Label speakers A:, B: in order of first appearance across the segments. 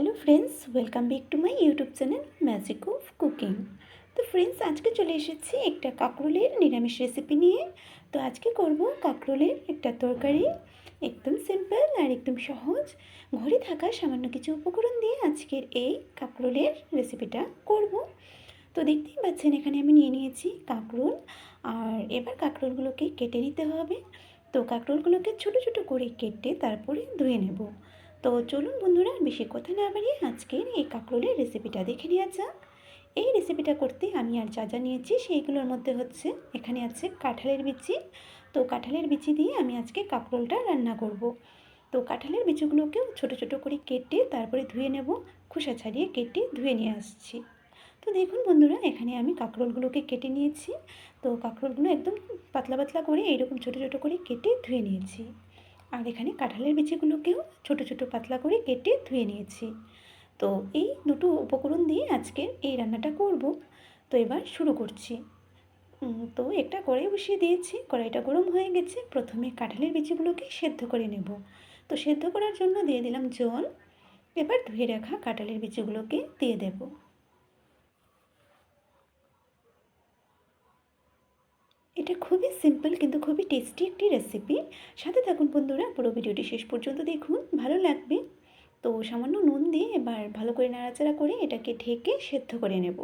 A: Hello friends welcome back to my YouTube channel magic of cooking তো friends আজকে চলে এসেছি একটা কাঁকরোলের নিরামিষ রেসিপি নিয়ে। তো আজকে করব কাঁকরোলের একটা তরকারি। একদম সিম্পল আর একদম সহজ। ঘরে থাকা সামান্য কিছু উপকরণ দিয়ে আজকের এই কাঁকরোলের রেসিপিটা করব। তো দেখতেই পাচ্ছেন, এখানে আমি নিয়ে নিয়েছি কাঁকরোল। আর এবার কাঁকরোলগুলোকে কেটে নিতে হবে। তো কাঁকরোলগুলোকে ছোটো ছোটো করে কেটে তারপরে ধুয়ে নেব। তো চলুন বন্ধুরা বেশি কথা না বাড়িয়ে আজকের এই কাঁকরোলের রেসিপিটা দেখে নেওয়া যাক। এই রেসিপিটা করতে আমি আর যা যা নিয়েছি সেইগুলোর মধ্যে হচ্ছে এখানে আছে কাঁঠালের বিচি। তো কাঁঠালের বিচি দিয়ে আমি আজকে কাঁকরোলটা রান্না করব। তো কাঁঠালের বিচিগুলোকেও ছোট ছোট করে কেটে তারপরে ধুয়ে নেব, খোসা ছাড়িয়ে কেটে ধুয়ে নিয়ে আসছি। তো দেখুন বন্ধুরা, এখানে আমি কাঁকরোলগুলোকে কেটে নিয়েছি। তো কাঁকরোলগুলো একদম পাতলা পাতলা করে এইরকম ছোট ছোট করে কেটে ধুয়ে নিয়েছি। আর এখানে কাঁঠালের বিচিগুলোকেও ছোট ছোট পাতলা করে কেটে ধুয়ে নিয়েছি। তো এই দুটো উপকরণ দিয়ে আজকে এই রান্নাটা করব। তো এবার শুরু করছি। তো একটা কড়াই বসিয়ে দিয়েছি। কড়াইটা গরম হয়ে গেছে। প্রথমে কাঁঠালের বিচিগুলোকে সেদ্ধ করে নেব। তো সেদ্ধ করার জন্য দিয়ে দিলাম জল। এবার ধুয়ে রাখা কাঁঠালের বিচিগুলোকে দিয়ে দেবো। এটা খুবই সিম্পল কিন্তু খুবই টেস্টি একটি রেসিপি সাথে থাকুন বন্ধুরা, পুরো ভিডিওটি শেষ পর্যন্ত দেখুন, ভালো লাগবে। তো সামান্য নুন দিয়ে এবার ভালো করে নাড়াচাড়া করে এটাকে ঢেকে সেদ্ধ করে নেব।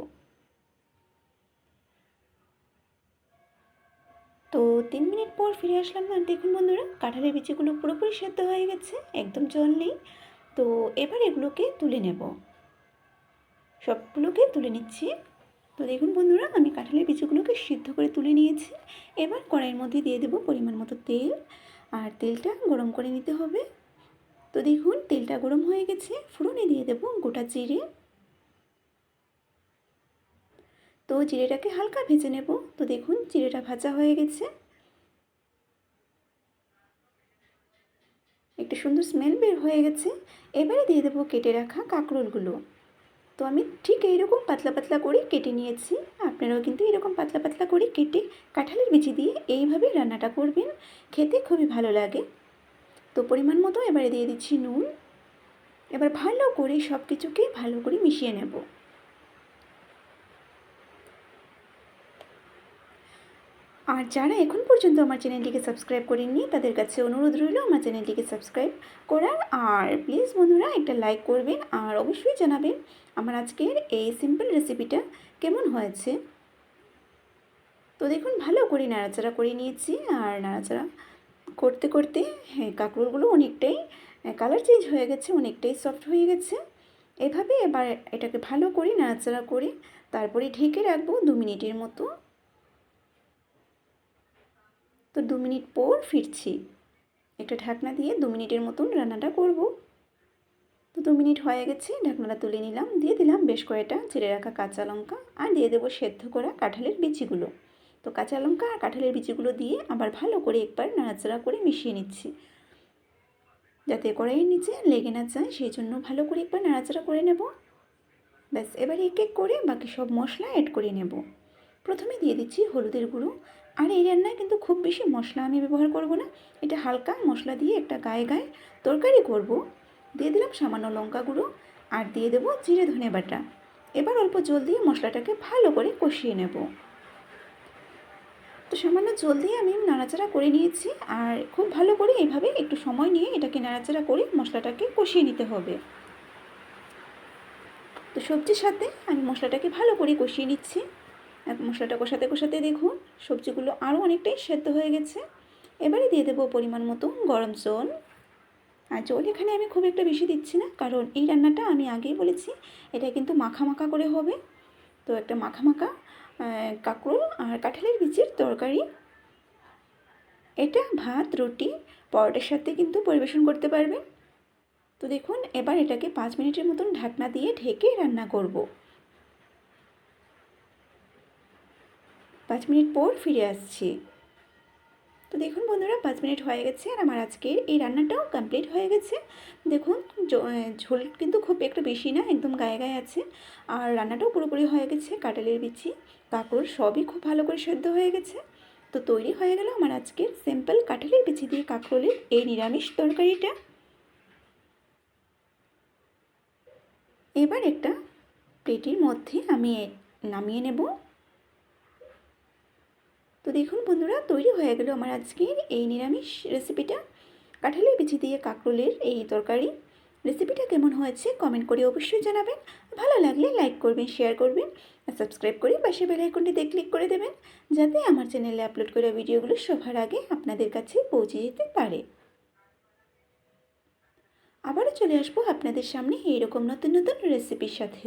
A: তো তিন মিনিট পর ফিরে আসলাম আর দেখুন বন্ধুরা, কাঁঠালের বিচিগুলো পুরোপুরি সেদ্ধ হয়ে গেছে, একদম জল নেই। তো এবার এগুলোকে তুলে নেব। সবগুলোকে তুলে নিচ্ছি। তো দেখুন বন্ধুরা, আমি কাঁঠালের বিচিগুলোকে সিদ্ধ করে তুলে নিয়েছি। এবার কড়াইয়ের মধ্যে দিয়ে দেবো পরিমাণ মতো তেল। আর তেলটা গরম করে নিতে হবে। তো দেখুন, তেলটা গরম হয়ে গেছে। ফোড়নে দিয়ে দেবো গোটা জিরে। তো জিরেটাকে হালকা ভেজে নেব। তো দেখুন, জিরেটা ভাজা হয়ে গেছে। একটা সুন্দর স্মেল বের হয়ে গেছে। এবারে দিয়ে দেবো কেটে রাখা কাঁকরোলগুলো। তো আমি ঠিক এইরকম পাতলা পাতলা করে কেটে নিয়েছি। আপনারাও কিন্তু এরকম পাতলা পাতলা করে কেটে কাঁঠালের বিচি দিয়ে এইভাবে রান্নাটা করবেন। খেতে খুবই ভালো লাগে। তো পরিমাণ মতো এবারে দিয়ে দিচ্ছি নুন। এবার ভালো করে সব কিছুকে ভালো করে মিশিয়ে নেব। আর যারা এখন পর্যন্ত আমার চ্যানেলটিকে সাবস্ক্রাইব করেননি, তাদের কাছে অনুরোধ রইল আমার চ্যানেলটিকে সাবস্ক্রাইব করার। আর প্লিজ বন্ধুরা একটা লাইক করবেন আর অবশ্যই জানাবেন আমার আজকের এই সিম্পল রেসিপিটা কেমন হয়েছে। তো দেখুন, ভালো করে নাড়াচাড়া করে নিয়েছি আর নাড়াচাড়া করতে করতে হ্যাঁ কাঁকরোলগুলো অনেকটাই কালার চেঞ্জ হয়ে গেছে, অনেকটাই সফট হয়ে গেছে। এভাবে এবার এটাকে ভালো করে নাড়াচাড়া করে তারপরে ঢেকে রাখব দু মিনিটের মতো। তো দু মিনিট পর ফিরছি। একটা ঢাকনা দিয়ে দু মিনিটের মতন রান্নাটা করব। তো দু মিনিট হয়ে গেছে, ঢাকনাটা তুলে নিলাম, দিয়ে দিলাম বেশ কয়েকটা চিড়ে রাখা কাঁচা লঙ্কা আর দিয়ে দেবো সেদ্ধ করা কাঁঠালের বিচিগুলো। তো কাঁচা লঙ্কা আর কাঁঠালের বিচিগুলো দিয়ে আবার ভালো করে একবার নাড়াচাড়া করে মিশিয়ে নিচ্ছি। যাতে কড়াইয়ের নিচে লেগে না যায়, সেই জন্য ভালো করে একবার নাড়াচাড়া করে নেব। ব্যাস, এবার এক এক করে বাকি সব মশলা অ্যাড করে নেব। প্রথমে দিয়ে দিচ্ছি হলুদের গুঁড়ো আর এই রান্নায় কিন্তু খুব বেশি মশলা আমি ব্যবহার করব না। এটা হালকা মশলা দিয়ে একটা গায়ে গায়ে তরকারি করব। দিয়ে দিলাম সামান্য লঙ্কা গুঁড়ো আর দিয়ে দেবো জিরে ধনে বাটা। এবার অল্প জল দিয়ে মশলাটাকে ভালো করে কষিয়ে নেব। তো সামান্য জল দিয়ে আমি নাড়াচাড়া করে নিয়েছি আর খুব ভালো করে এইভাবে একটু সময় নিয়ে এটাকে নাড়াচাড়া করে মশলাটাকে কষিয়ে নিতে হবে। তো সবজির সাথে আমি মশলাটাকে ভালো করে কষিয়ে নিচ্ছি। মশলাটা কষাতে কষাতে দেখুন, সবজিগুলো আরও অনেকটাই সেদ্ধ হয়ে গেছে। এবারে দিয়ে দেবো পরিমাণ মতো গরম জল। আর জল এখানে আমি খুব একটা বেশি দিচ্ছি না, কারণ এই রান্নাটা আমি আগেই বলেছি, এটা কিন্তু মাখা মাখা করে হবে। তো একটা মাখা মাখা কাঁকরোল আর কাঁঠালের বীজের তরকারি। এটা ভাত, রুটি, পরোটার সাথে কিন্তু পরিবেশন করতে পারবেন। তো দেখুন, এবার এটাকে পাঁচ মিনিটের মতন ঢাকনা দিয়ে ঢেকে রান্না করব। পাঁচ মিনিট পর ফিরে আসছি। তো দেখুন বন্ধুরা, পাঁচ মিনিট হয়ে গেছে আর আমার আজকের এই রান্নাটাও কমপ্লিট হয়ে গেছে। দেখুন ঝোল কিন্তু খুব একটু বেশি না, একদম গায়ে গায়ে আছে। আর রান্নাটাও পুরোপুরি হয়ে গেছে কাটালের বিচি, কাঁকড় সবই খুব ভালো করে সেদ্ধ হয়ে গেছে। তো তৈরি হয়ে গেল আমার আজকের সিম্পল কাঁঠালের বিচি দিয়ে কাঁকরোলের এই নিরামিষ তরকারিটা। এবার একটা প্লেটের মধ্যে আমি নামিয়ে নেব। তো দেখুন বন্ধুরা, তৈরি হয়ে গেল আমার আজকের এই নিরামিষ রেসিপিটা কাঁঠালের বিচি দিয়ে কাঁকরোলের এই তরকারি। রেসিপিটা কেমন হয়েছে কমেন্ট করে অবশ্যই জানাবেন। ভালো লাগলে লাইক করবেন শেয়ার করবেন, আর সাবস্ক্রাইব করে পাশে বেল আইকনটিতে ক্লিক করে দেবেন, যাতে আমার চ্যানেলে আপলোড করা ভিডিওগুলো সবার আগে আপনাদের কাছে পৌঁছে যেতে পারে। আবারও চলে আসব আপনাদের সামনে এইরকম নতুন নতুন রেসিপির সাথে।